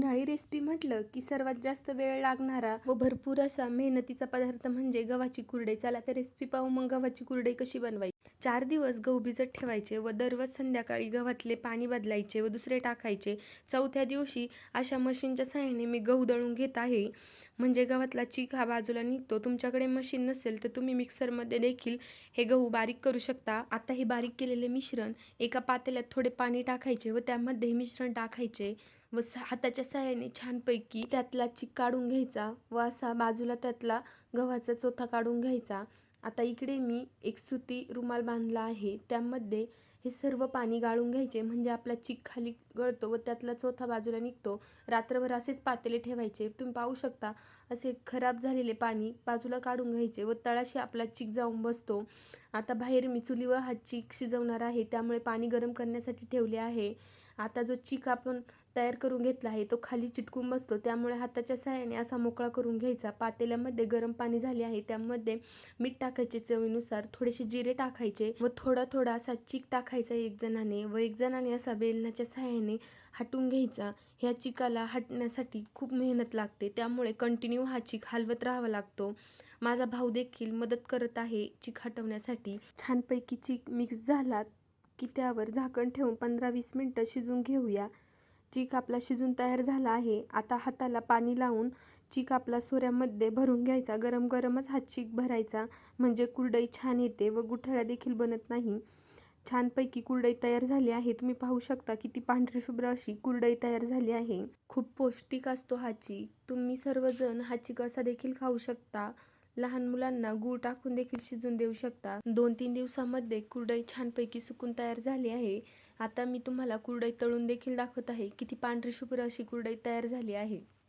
उन्हाळी रेसिपी म्हटलं की सर्वात जास्त वेळ लागणारा व भरपूर असा मेहनतीचा पदार्थ म्हणजे गव्हाची कुरडई. चला तर रेसिपी पाहू मग गव्हाची कुरडई कशी बनवायची? चार दिवस गहू भिजत ठेवायचे व दररोज संध्याकाळी गव्हातले पाणी बदलायचे व दुसरे टाकायचे. चौथ्या दिवशी अशा मशीनच्या सहाय्याने मी गहू दळून घेत आहे. म्हणजे गव्हातला चीक हा बाजूला निघतो. तुमच्याकडे मशीन नसेल तर तुम्ही मिक्सरमध्ये देखील हे गहू बारीक करू शकता. आता हे बारीक केलेले मिश्रण एका पातेल्यात थोडे पाणी टाकायचे व त्यामध्ये हे मिश्रण टाकायचे व हाताच्या सहाय्याने छानपैकी त्यातला चीक काढून घ्यायचा व असा बाजूला त्यातला गव्हाचा चोथा काढून घ्यायचा. आता इकडे मी एक सुती रुमाल बांधला आहे. त्यामध्ये हे सर्व पाणी गाळून घ्यायचे. म्हणजे आपला चिक खाली गळतो व त्यातला चोथा बाजूला निघतो. रात्रभर असेच पातेले ठेवायचे. तुम्ही पाहू शकता असे खराब झालेले पाणी बाजूला काढून घ्यायचे व तळाशी आपला चिक जाऊन बसतो. आता बाहेर मी चुलीवर हा चीक शिजवणार आहे त्यामुळे पाणी गरम करण्यासाठी ठेवले आहे. आता जो चीक आपण तयार करून घेतला आहे तो खाली चिटकून बसतो. त्यामुळे हाताच्या सहाय्याने असा मोकळा करून घ्यायचा. पातेल्यामध्ये गरम पाणी झाले आहे त्यामध्ये मीठ टाकायचे चवीनुसार. थोडेसे जिरे टाकायचे व थोडा थोडा असा चीक टाकायचा एक जणाने व एक जणाने असा बेलनाच्या सहाय्याने हटून घ्यायचा. ह्या चिकाला हटण्यासाठी खूप मेहनत लागते. त्यामुळे कंटिन्यू हा चीक हलवत राहावा लागतो. माझा भाऊ देखील मदत करत आहे चीक हटवण्यासाठी. छानपैकी चीक मिक्स झाला की त्यावर झाकण ठेवून पंधरा वीस मिनटं शिजून घेऊया. चीक आपला शिजून तयार झाला आहे. आता हाताला पाणी लावून चीक आपला सोऱ्यामध्ये भरून घ्यायचा. गरम गरमच हा चीक भरायचा. म्हणजे कुरडई छान येते व गुठळ्या देखील बनत नाही. छानपैकी कुरडई तयार झाली आहे तुम्ही पाहू शकता किती पांढरी शुभ्र अशी कुरडई तयार झाली आहे. खूप पौष्टिक असतो हा चीक. तुम्ही सर्वजण हा चीक असा देखील खाऊ शकता. लहान मुलांना गूळ टाकून देखील शिजून देऊ शकता. दोन तीन दिवसामध्ये कुरडई छानपैकी सुकून तयार झाली आहे. आता मी तुम्हाला कुरडई तळून देखील दाखवत आहे. किती पांढरी शुभ्र अशी कुरडई तयार झाली आहे.